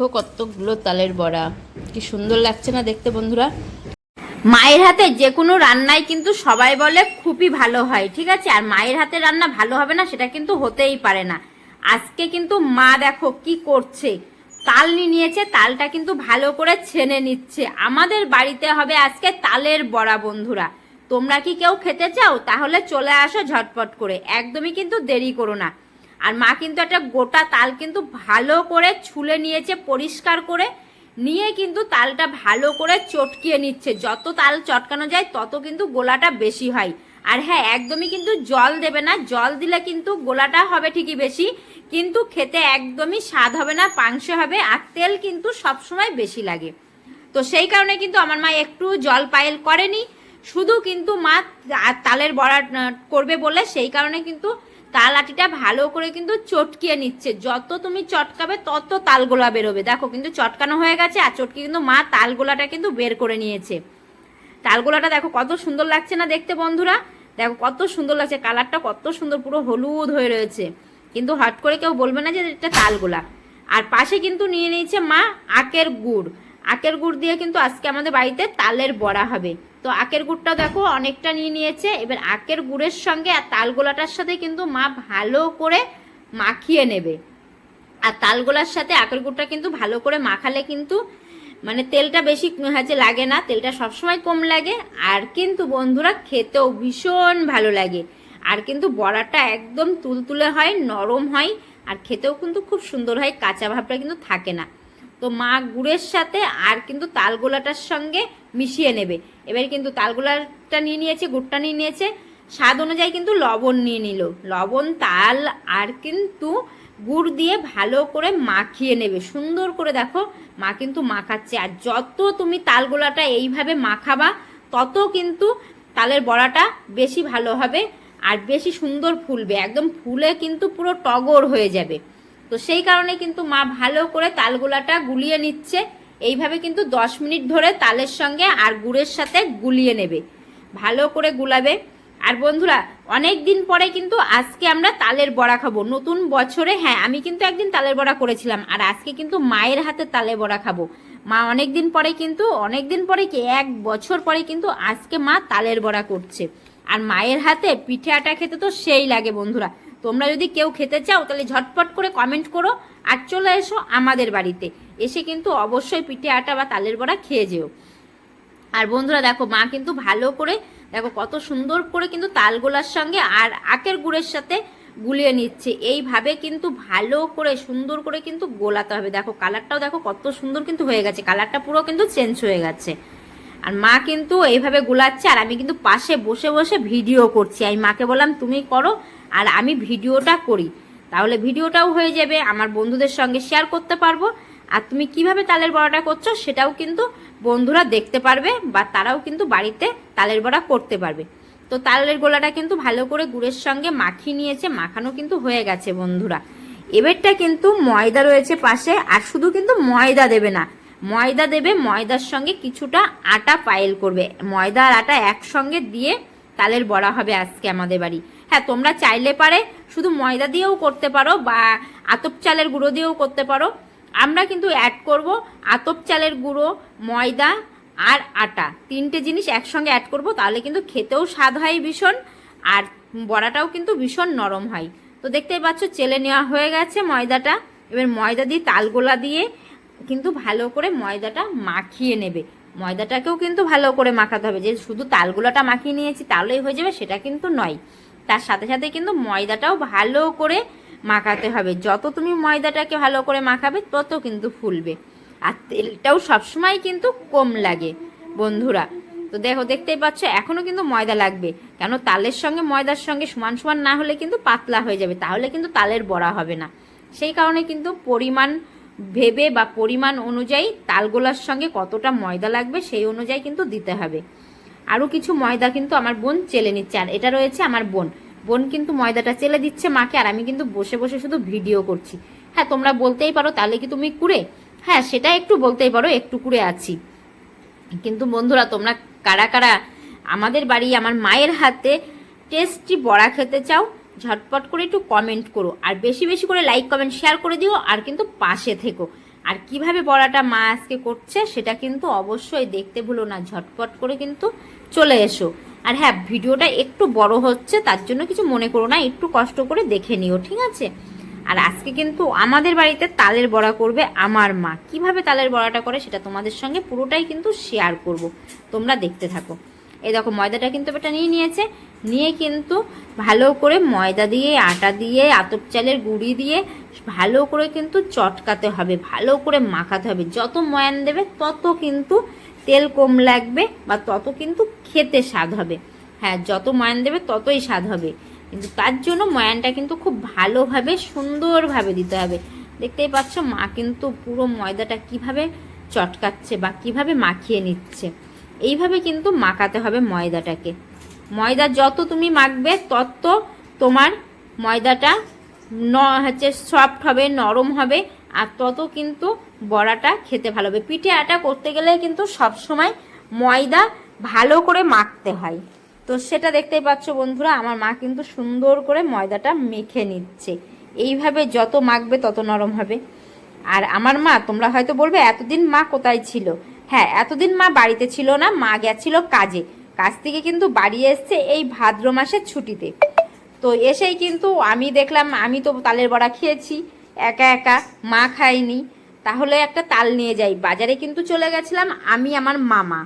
দেখো কতগুলো তালের বড়া। কি সুন্দর লাগছে না দেখতে বন্ধুরা? মায়ের হাতে যে কোনো রান্নাই কিন্তু সবাই বলে খুবই ভালো হয়, ঠিক আছে? আর মায়ের হাতে রান্না ভালো হবে না, সেটা কিন্তু হতেই পারে না। আজকে কিন্তু মা দেখো কি করছে। তাল নিয়ে নিয়েছে, তালটা কিন্তু ভালো করে ছেনে নিচ্ছে। আমাদের বাড়িতে হবে আজকে তালের বড়া বন্ধুরা। তোমরা কি কেউ খেতে চাও? তাহলে চলে আসো ঝটপট করে। একদমই কিন্তু দেরি করো না। আর মা কিন্তু একটা গোটা তাল কিন্তু ভালো করে ছুলে নিয়েছে, পরিষ্কার করে, নিয়ে কিন্তু তালটা ভালো করে চটকিয়ে নিচ্ছে। যত তাল চটকানো যায়, তত কিন্তু গোলাটা বেশি হয়। আর হ্যাঁ একদমই কিন্তু জল দেবে না। জল দিলে কিন্তু গোলাটা হবে ঠিকই বেশি, কিন্তু খেতে একদমই স্বাদ হবে না পাংশে হবে, আর তেল কিন্তু সবসময় বেশি লাগে। তো সেই কারণে কিন্তু আমার মা একটু জল পায়েল করেনি। শুধু কিন্তু মা তালের বড়া করবে বলে, সেই কারণে কিন্তু তাল আটিটা ভালো করে কিন্তু চটকিয়ে নিচ্ছে। যত তুমি চটকাবে, তত তালগোলা বেরোবে। দেখো, কিন্তু চটকানো হয়ে গেছে আর চটকে কিন্তু মা তালগোলাটা কিন্তু বের করে নিয়েছে। তালগোলাটা দেখো, কত সুন্দর লাগছে না দেখতে বন্ধুরা? দেখো, কত সুন্দর লাগছে, কালারটা কত সুন্দর, পুরো হলুদ হয়ে রয়েছে। কিন্তু হট করে কেউ বলবে না যে এটা তালগোলা আর পাশে কিন্তু নিয়ে নিয়েছে মা আখের গুড়। আখের গুড় দিয়ে কিন্তু আজকে আমাদের বাড়িতে তালের বড়া হবে। তো আখের গুড়টা দেখো অনেকটা নিয়ে নিয়েছে, এবার আখের গুড়ের সঙ্গে আর তালগোলাটার সাথে কিন্তু মা ভালো করে মাখিয়ে নেবে। আর তালগোলার সাথে আখের গুড়টা কিন্তু ভালো করে মাখালে কিন্তু মানে তেলটা বেশি হচ্ছে লাগে না, তেলটা সবসময় কম লাগে। আর কিন্তু বন্ধুরা খেতেও ভীষণ ভালো লাগে। আর কিন্তু বড়াটা একদম তুলতুলে হয়, নরম হয়, আর খেতেও কিন্তু খুব সুন্দর হয়, কাঁচা ভাবটা কিন্তু থাকে না। তো মা গুড়ের সাথে আর কিন্তু তালগোলাটার সঙ্গে মিশিয়ে নেবে। এবার কিন্তু তালগোলাটা নিয়ে নিয়েছে, গুড়টা নিয়ে নিয়েছে। স্বাদ অনুযায়ী কিন্তু লবণ নিয়ে নিল। লবণ, তাল আর কিন্তু গুড় দিয়ে ভালো করে মাখিয়ে নেবে। সুন্দর করে দেখো, মা কিন্তু মাখাচ্ছে। আর যত তুমি তালগোলাটা এইভাবে মাখাবা, তত কিন্তু তালের বড়াটা বেশি ভালো হবে আর বেশি সুন্দর ফুলবে। একদম ফুলে কিন্তু পুরো টগর হয়ে যাবে। তো সেই কারণে কিন্তু মা ভালো করে তালগোলাটা গুলিয়ে নিচ্ছে। এইভাবে কিন্তু দশ মিনিট ধরে তালের সঙ্গে আর গুড়ের সাথে গুলিয়ে নেবে। ভালো করে গুলাবে। আর বন্ধুরা, অনেক দিন পরে কিন্তু আজকে আমরা তালের বড়া খাব। নতুন বছরে হ্যাঁ আমি কিন্তু একদিন তালের বড়া করেছিলাম, আর আজকে কিন্তু মায়ের হাতে তালের বড়া খাব। মা অনেক দিন পরে কিন্তু, অনেক দিন পরে কি, এক বছর পরে কিন্তু আজকে মা তালের বড়া করছে। আর মায়ের হাতে পিঠে আটা খেতে তো সেই লাগে বন্ধুরা। তোমরা যদি কেউ খেতে চাও, তাহলে ঝটপট করে কমেন্ট করো আর চলে এসো আমাদের বাড়িতে। এসে কিন্তু অবশ্যই পিঠে আটা বা তালের বড়া খেয়ে যেও। আর বন্ধুরা দেখো, মা কিন্তু ভালো করে, দেখো কত সুন্দর করে কিন্তু তালগোলার সঙ্গে আর আখের গুড়ের সাথে গুলিয়ে নিচ্ছে। এইভাবে কিন্তু ভালো করে, সুন্দর করে কিন্তু গোলাতে হবে। দেখো কালারটাও দেখো কত সুন্দর কিন্তু হয়ে গেছে। কালারটা পুরো কিন্তু চেঞ্জ হয়ে গেছে। আর মা কিন্তু এইভাবে গোলাচ্ছে, আর আমি কিন্তু পাশে বসে বসে ভিডিও করছি। আমি মাকে বললাম, তুমি করো, আর আমি ভিডিওটা করি। তাহলে ভিডিওটাও হয়ে যাবে, আমার বন্ধুদের সঙ্গে শেয়ার করতে পারব। আর তুমি কীভাবে তালের বড়াটা করছ, সেটাও কিন্তু বন্ধুরা দেখতে পারবে, বা তারাও কিন্তু বাড়িতে তালের বড়া করতে পারবে। তো তালের গোলাটা কিন্তু ভালো করে গুড়ের সঙ্গে মাখিয়ে নিয়েছে, মাখানো কিন্তু হয়ে গেছে বন্ধুরা। এবারটা কিন্তু ময়দা রয়েছে পাশে, আর শুধু কিন্তু ময়দা দেবে না ময়দা দেবে, ময়দার সঙ্গে কিছুটা আটা পায়েল করবে। ময়দা আর আটা একসঙ্গে দিয়ে তালের বড়া হবে আজকে আমাদের বাড়ি। হ্যাঁ তোমরা চাইলে পারে শুধু ময়দা দিয়েও করতে পারো বা আতপ চালের গুঁড়ো দিয়েও করতে পারো। আমরা কিন্তু অ্যাড করব আতপ চালের গুঁড়ো, ময়দা আর আটা। তিনটে জিনিস একসঙ্গে অ্যাড করব, তাহলে কিন্তু খেতেও স্বাদ হয় ভীষণ আর বড়াটাও কিন্তু ভীষণ নরম হয়। তো দেখতেই পাচ্ছ, চেলে নেওয়া হয়ে গেছে ময়দাটা। এবার ময়দা দিয়ে তালগোলা দিয়ে কিন্তু ভালো করে ময়দাটা মাখিয়ে নেবে। ময়দাটাকেও কিন্তু ভালো করে মাখাতে হবে। যে শুধু তালগুলোটা মাখিয়ে নিয়েছি, তাহলেই হয়ে যাবে, সেটা কিন্তু নয়। তার সাথে সাথে কিন্তু ময়দাটাও ভালো করে মাখাতে হবে। যত তুমি ময়দাটাকে ভালো করে মাখাবে, তত কিন্তু ফুলবে। আর তেলটাও সবসময় কিন্তু কম লাগে, বন্ধুরা। তো দেখো, দেখতেই পাচ্ছ এখনও কিন্তু ময়দা লাগবে। কেন? তালের সঙ্গে, ময়দার সঙ্গে সমান সমান না হলে কিন্তু পাতলা হয়ে যাবে। তাহলে কিন্তু তালের বড়া হবে না। সেই কারণে কিন্তু পরিমাণ ভেবে বা পরিমাণ অনুযায়ী তালগোলার সঙ্গে কতটা ময়দা লাগবে সেই অনুযায়ী কিন্তু দিতে হবে। আরও কিছু ময়দা কিন্তু আমার বোন চেলে নিচ্ছে। আর এটা রয়েছে আমার বোন। বোন কিন্তু ময়দাটা চেলে দিচ্ছে মাকে আর আমি কিন্তু বসে বসে শুধু ভিডিও করছি। হ্যাঁ তোমরা বলতেই পারো, তাহলে কি তুমি কুড়ে? হ্যাঁ সেটা একটু বলতেই পারো, একটু কুড়ে আছি। কিন্তু বন্ধুরা, তোমরা কারা কারা আমাদের বাড়ি, আমার মায়ের হাতে টেস্টি বড়া খেতে চাও ঝটপট করে একটু কমেন্ট করো। আর বেশি বেশি করে লাইক কমেন্ট শেয়ার করে দিও, আর কিন্তু পাশে থেকো। আর কীভাবে বড়াটা মা আজকে করছে, সেটা কিন্তু অবশ্যই দেখতে ভুলো না, ঝটপট করে কিন্তু চলে এসো। আর হ্যাঁ ভিডিওটা একটু বড় হচ্ছে, তার জন্য কিছু মনে করো না, একটু কষ্ট করে দেখে নিও, ঠিক আছে? আর আজকে কিন্তু আমাদের বাড়িতে তালের বড়া করবে আমার মা। কীভাবে তালের বড়াটা করে, সেটা তোমাদের সঙ্গে পুরোটাই কিন্তু শেয়ার করব। তোমরা দেখতে থাকো। এই দেখো, ময়দাটা কিন্তু এটা নিয়ে নিয়েছে। নিয়ে কিন্তু ভালো করে ময়দা দিয়ে, আটা দিয়ে, আতপ চালের গুঁড়ি দিয়ে ভালো করে কিন্তু চটকাতে হবে, ভালো করে মাখাতে হবে। যত ময়ান দেবে তত কিন্তু তেল কম লাগবে বা তত কিন্তু খেতে স্বাদ হবে। হ্যাঁ যত ময়ান দেবে ততই স্বাদ হবে। কিন্তু তার জন্য ময়ানটা কিন্তু খুব ভালোভাবে, সুন্দরভাবে দিতে হবে। দেখতেই পাচ্ছ মা কিন্তু পুরো ময়দাটা কীভাবে চটকাচ্ছে বা কীভাবে মাখিয়ে নিচ্ছে। এইভাবে কিন্তু মাখাতে হবে ময়দাটাকে। ময়দা যত তুমি মাখবে, তত তোমার ময়দাটা ন, হচ্ছে সফট হবে, নরম হবে, আর তত কিন্তু বড়াটা খেতে ভালো হবে পিঠে আটা করতে গেলে কিন্তু সব সময় ময়দা ভালো করে মাখতে হয়। তো সেটা দেখতেই পাচ্ছ বন্ধুরা, আমার মা কিন্তু সুন্দর করে ময়দাটা মেখে নিচ্ছে। এইভাবে যত মাখবে, তত নরম হবে। আর আমার মা, তোমরা হয়তো বলবে, এতদিন মা কোথায় ছিল? হ্যাঁ এতদিন মা বাড়িতে ছিল না, মা গেছিল কাজে। কাজ থেকে কিন্তু বাড়ি এসছে এই ভাদ্র মাসের ছুটিতে। তো এসেই কিন্তু আমি দেখলাম, আমি তো তালের বড়া খেয়েছি, একা একা, মা খায়নি। তাহলে একটা তাল নিয়ে যাই। বাজারে কিন্তু চলে গেছিলাম আমি, আমার মামা।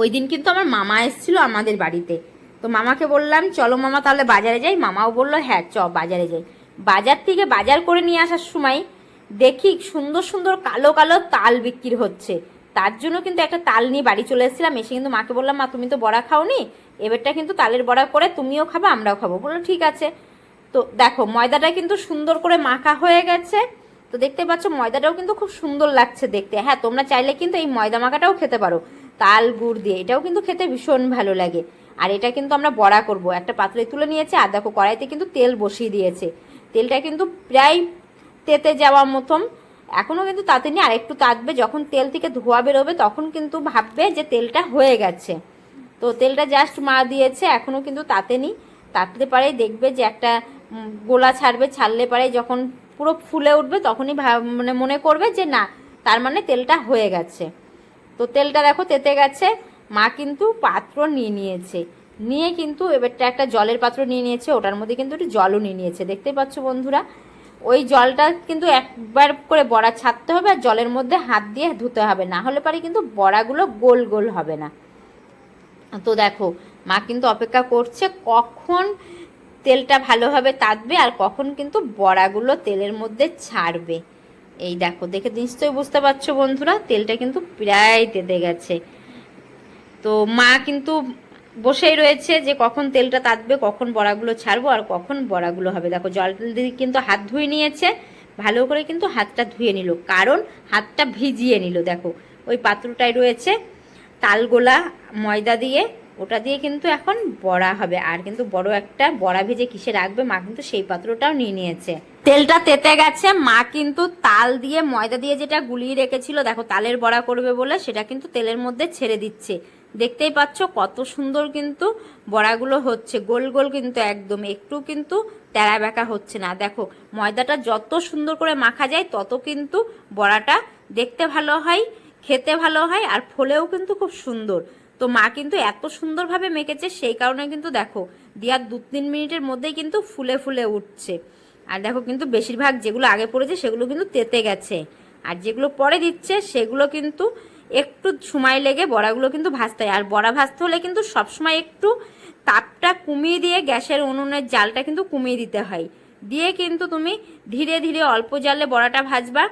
ওই দিন কিন্তু আমার মামা এসেছিল আমাদের বাড়িতে। তো মামাকে বললাম, চলো মামা, তাহলে বাজারে যাই। মামাও বলল হ্যাঁ চ, বাজারে যাই। বাজার থেকে বাজার করে নিয়ে আসার সময় দেখি সুন্দর সুন্দর কালো কালো তাল বিক্রি হচ্ছে। তার জন্য কিন্তু একটা তাল নিয়ে বাড়ি চলে এসেছিলাম। এসে কিন্তু মাকে বললাম, মা, তুমি তো বড়া খাওনি? এবারটা কিন্তু তালের বড়া করে তুমিও খাব, আমরাও খাব। বলল, ঠিক আছে। তো দেখো, ময়দাটা কিন্তু সুন্দর করে মাখা হয়ে গেছে। তো দেখতে পাচ্ছ, ময়দাটাও কিন্তু খুব সুন্দর লাগছে দেখতে। হ্যাঁ তোমরা চাইলে কিন্তু এই ময়দা মাখাটাও খেতে পারো। তাল, গুড় দিয়ে, এটাও কিন্তু খেতে ভীষণ ভালো লাগে। আর এটা কিন্তু আমরা বড়া করব। একটা পাত্রে তুলে নিয়েছে, আর দেখো, কড়াইতে কিন্তু তেল বসিয়ে দিয়েছে। তেলটা কিন্তু প্রায় তেতে যাওয়ার মতন। এখনও কিন্তু তাতেনি আর একটু তাতবে যখন তেল থেকে ধোয়া বেরোবে, তখন কিন্তু ভাববে যে তেলটা হয়ে গেছে। তো তেলটা জাস্ট মা দিয়েছে এখনও কিন্তু তাতেনি তাতলে পারে দেখবে যে একটা গোলা ছাড়বে, ছাড়লে পারে যখন পুরো ফুলে উঠবে, তখনই মানে মনে করবে যে না, তার মানে তেলটা হয়ে গেছে। তো তেলটা দেখো তেতে গেছে। মা কিন্তু পাত্র নিয়ে নিয়েছে। নিয়ে কিন্তু এবারটা একটা জলের পাত্র নিয়ে নিয়েছে। ওটার মধ্যে কিন্তু একটু জলও নিয়ে নিয়েছে। দেখতেই পাচ্ছ বন্ধুরা? ওই জলটা কিন্তু একবার করে বড়া ছাড়তে হবে আর জলের মধ্যে হাত দিয়ে ধুতে হবে। না হলে পারে কিন্তু বড়াগুলো গোল গোল হবে না। তো দেখো, মা কিন্তু অপেক্ষা করছে কখন তেলটা ভালোভাবে তাতবে আর কখন কিন্তু বড়াগুলো তেলের মধ্যে ছাড়বে। এই দেখো, দেখে নিশ্চয়ই বুঝতে পারছ বন্ধুরা, তেলটা কিন্তু প্রায় তেতে গেছে। তো মা কিন্তু বসেই রয়েছে যে কখন তেলটা তাতবে, কখন বড়াগুলো ছাড়বো আর কখন বড়াগুলো হবে। দেখো, জল দিয়ে কিন্তু হাত ধুয়ে নিয়েছে, ভালো করে কিন্তু হাতটা ধুয়ে নিল। কারণ হাতটা ভিজিয়ে নিল, দেখো। ওই পাত্রটাই রয়েছে তালগোলা ময়দা দিয়ে, ওটা দিয়ে কিন্তু এখন বড়া হবে। আর কিন্তু বড় একটা বড়া ভেজে কিসে রাখবে, মা কিন্তু সেই পাত্রটাও নিয়ে নিয়েছে। তেলটা তেতে গেছে, মা কিন্তু তাল দিয়ে, ময়দা দিয়ে যেটা গুলিয়ে রেখেছিল, দেখো, তালের বড়া করবে বলে, সেটা কিন্তু তেলের মধ্যে ছেড়ে দিচ্ছে। দেখতেই পাচ্ছ কত সুন্দর কিন্তু বড়াগুলো হচ্ছে। গোল গোল কিন্তু একদম, একটু কিন্তু তেরা বেঁকা হচ্ছে না। দেখো, ময়দাটা যত সুন্দর করে মাখা যায়, তত কিন্তু বড়াটা দেখতে ভালো হয়, খেতে ভালো হয় আর ফলেও কিন্তু খুব সুন্দর। তো মা কিন্তু এত সুন্দরভাবে মেখেছে, সেই কারণে কিন্তু দেখো, দেওয়ার দু তিন মিনিটের মধ্যেই কিন্তু ফুলে ফুলে উঠছে। আর দেখো কিন্তু বেশিরভাগ যেগুলো আগে পড়েছে, সেগুলো কিন্তু তেতে গেছে। আর যেগুলো পরে দিচ্ছে, সেগুলো কিন্তু একটু সময় লেগে বড়াগুলো কিন্তু ভাজতে হয়। আর বড়া ভাজতে হলে কিন্তু সবসময় একটু তাপটা কমিয়ে দিয়ে গ্যাসের উনুনের জালটা কিন্তু কমিয়ে দিতে হয়। দিয়ে কিন্তু তুমি ধীরে ধীরে অল্প জালে বড়াটা ভাজবা।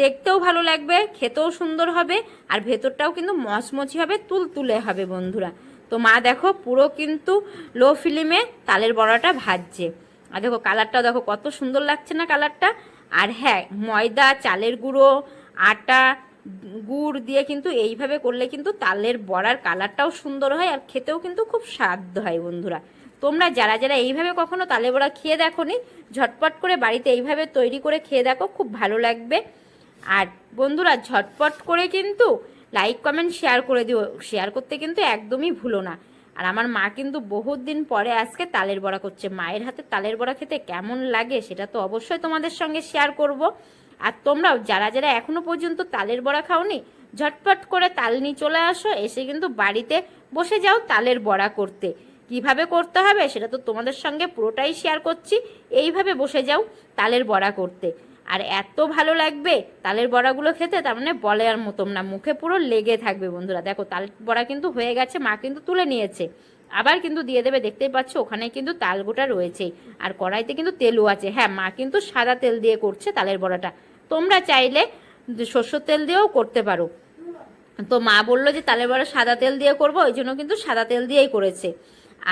দেখতেও ভালো লাগবে, খেতেও সুন্দর হবে, আর ভেতরটাও কিন্তু মচমচি হবে, তুলতুলে হবে বন্ধুরা। তো মা দেখো পুরো কিন্তু লো ফিলিমে তালের বড়াটা ভাজছে। আর দেখো কালারটাও দেখো কত সুন্দর লাগছে না কালারটা। আর হ্যাঁ ময়দা, চালের গুঁড়ো, আটা গুড় দিয়ে কিন্তু এইভাবে করলে কিন্তু তালের বড়ার কালারটাও সুন্দর হয় আর খেতেও কিন্তু খুব স্বাদ হয় বন্ধুরা। তোমরা যারা যারা এইভাবে কখনো তালে বড়া খেয়ে দেখো নি ঝটপট করে বাড়িতে এইভাবে তৈরি করে খেয়ে দেখো, খুব ভালো লাগবে। আর বন্ধুরা, ঝটপট করে কিন্তু লাইক কমেন্ট শেয়ার করে দিও। শেয়ার করতে কিন্তু একদমই ভুলো না। আর আমার মা কিন্তু বহুত দিন পরে আজকে তালের বড়া করছে। মায়ের হাতে তালের বড়া খেতে কেমন লাগে সেটা তো অবশ্যই তোমাদের সঙ্গে শেয়ার করব। আর তোমরাও, যারা যারা এখনও পর্যন্ত তালের বড়া খাওনি, ঝটপট করে তাল নিয়ে চলে আসো, এসে কিন্তু বাড়িতে বসে যাও তালের বড়া করতে। কীভাবে করতে হবে সেটা তো তোমাদের সঙ্গে পুরোটাই শেয়ার করছি। এইভাবে বসে যাও তালের বড়া করতে। আর এত ভালো লাগবে তালের বড়াগুলো খেতে, তার মানে বলে আর মতন না, মুখে পুরো লেগে থাকবে বন্ধুরা। দেখো, তাল বড়া কিন্তু হয়ে গেছে, মা কিন্তু তুলে নিয়েছে। আবার কিন্তু দিয়ে দেবে, দেখতেই পাচ্ছ, ওখানে কিন্তু তাল গোটা রয়েছেই। আর কড়াইতে কিন্তু তেলও আছে। হ্যাঁ মা কিন্তু সাদা তেল দিয়ে করছে তালের বড়াটা। তোমরা চাইলে সর্ষের তেল দিয়েও করতে পারো। তো মা বলল যে তালের বড়া সাদা তেল দিয়ে করব। ওই জন্য কিন্তু সাদা তেল দিয়েই করেছে।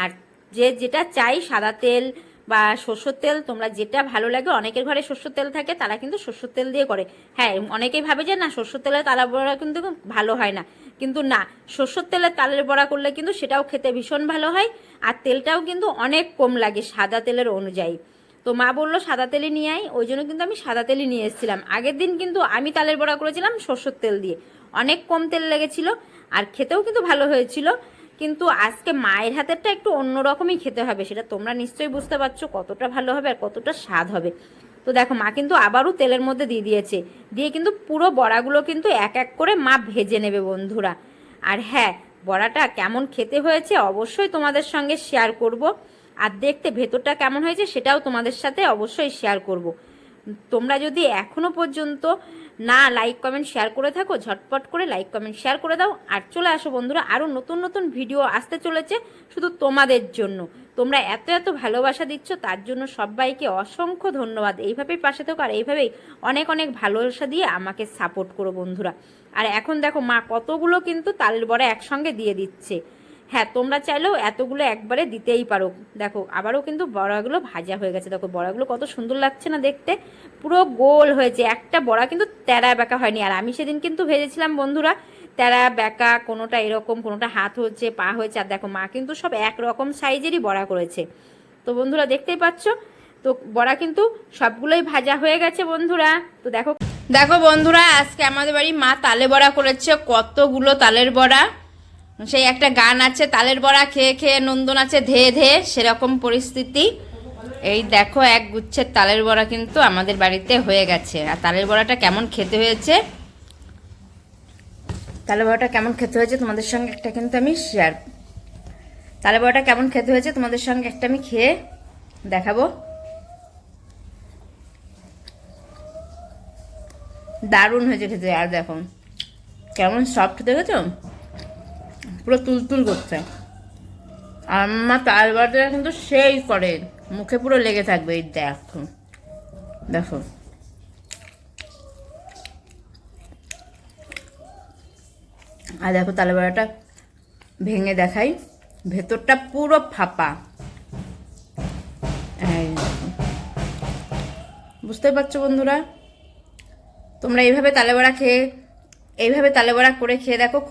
আর যে যেটা চাই, সাদা তেল বা সর্ষের তেল, তোমরা যেটা ভালো লাগে, অনেকের ঘরে সর্ষের তেল থাকে, তারা কিন্তু সর্ষের তেল দিয়ে করে। হ্যাঁ অনেকেই ভাবে যে, না, সর্ষের তেলের তালা বড়া কিন্তু ভালো হয় না। কিন্তু না, সর্ষের তেলের তালের বড়া করলে কিন্তু সেটাও খেতে ভীষণ ভালো হয়, আর তেলটাও কিন্তু অনেক কম লাগে সাদা তেলের অনুযায়ী। তো মা বলল, সাদা তেলই নিয়ে আই ওই জন্য কিন্তু আমি সাদা তেলই নিয়ে এসেছিলাম। আগের দিন কিন্তু আমি তালের বড়া করেছিলাম সর্ষের তেল দিয়ে। অনেক কম তেল লেগেছিল আর খেতেও কিন্তু ভালো হয়েছিল। কিন্তু আজকে মায়ের হাতেরটা একটু অন্যরকমই খেতে হবে, সেটা তোমরা নিশ্চয়ই বুঝতে পারছ কতটা ভালো হবে আর কতটা স্বাদ হবে। তো দেখো, মা কিন্তু আবারও তেলের মধ্যে দিয়ে দিয়েছে। দিয়ে কিন্তু পুরো বড়াগুলো কিন্তু এক এক করে মা ভেজে নেবে বন্ধুরা। আর হ্যাঁ বড়াটা কেমন খেতে হয়েছে অবশ্যই তোমাদের সঙ্গে শেয়ার করব। আর দেখতে ভেতরটা কেমন হয়েছে সেটাও তোমাদের সাথে অবশ্যই শেয়ার করব। তোমরা যদি এখনও পর্যন্ত না লাইক কমেন্ট শেয়ার করে থাকো, ঝটপট করে লাইক কমেন্ট শেয়ার করে দাও। আর চলে আসো বন্ধুরা আরও নতুন নতুন ভিডিও আসতে চলেছে শুধু তোমাদের জন্য। তোমরা এত এত ভালোবাসা দিচ্ছ, তার জন্য সবাইকে অসংখ্য ধন্যবাদ। এইভাবেই পাশে থাকো আর এইভাবেই অনেক অনেক ভালোবাসা দিয়ে আমাকে সাপোর্ট করো বন্ধুরা। আর এখন দেখো মা কতগুলো কিন্তু তালের বড়া একসঙ্গে দিয়ে দিচ্ছে। হ্যাঁ তোমরা চাইলেও এতগুলো একবারে দিতেই পারো। দেখো, আবারও কিন্তু বড়াগুলো ভাজা হয়ে গেছে। দেখো, বড়াগুলো কত সুন্দর লাগছে না দেখতে। পুরো গোল হয়েছে। একটা বড়া কিন্তু তেরা বেঁকা হয়নি। আর আমি সেদিন কিন্তু ভেজেছিলাম, বন্ধুরা, তেরা বেঁকা, কোনোটা এরকম, কোনোটা হাত হচ্ছে, পা হয়েছে। আর দেখো, মা কিন্তু সব একরকম সাইজেরই বড়া করেছে। তো বন্ধুরা, দেখতেই পাচ্ছ? তো বড়া কিন্তু সবগুলোই ভাজা হয়ে গেছে, বন্ধুরা। তো দেখো দেখো বন্ধুরা, আজকে আমাদের বাড়ি মা তালে বড়া করেছে। কতগুলো তালের বড়া। সেই একটা গান আছে, তালের বড়া খেয়ে খেয়ে নন্দন আছে, ধেয়ে ধেয়ে, সেরকম পরিস্থিতি। এই দেখো, এক গুচ্ছের তালের বড়া কিন্তু আমাদের বাড়িতে হয়ে গেছে। আর তালের বড়াটা কেমন খেতে হয়েছে? তালের বড়াটা কেমন খেতে হয়েছে তোমাদের সঙ্গে একটা কিন্তু আমি শেয়ার তালের বড়াটা কেমন খেতে হয়েছে তোমাদের সঙ্গে একটা আমি খেয়ে দেখাবো। দারুণ হয়েছে খেতে, আর দেখো, কেমন সফট দেখেছ? পুরো তুলতুল করছে। আমার তাল বাটাটা কিন্তু সেই করে। মুখে পুরো লেগে থাকবে, এই দেখো। দেখো। আর দেখো তালে বড়াটা ভেঙে দেখাই। ভেতরটা পুরো ফাঁপা। বুঝতে পারছ বন্ধুরা? তোমরা এইভাবে তালে বড়া খেয়ে, এইভাবে তালে বড়া করে খেয়ে দেখো, খুব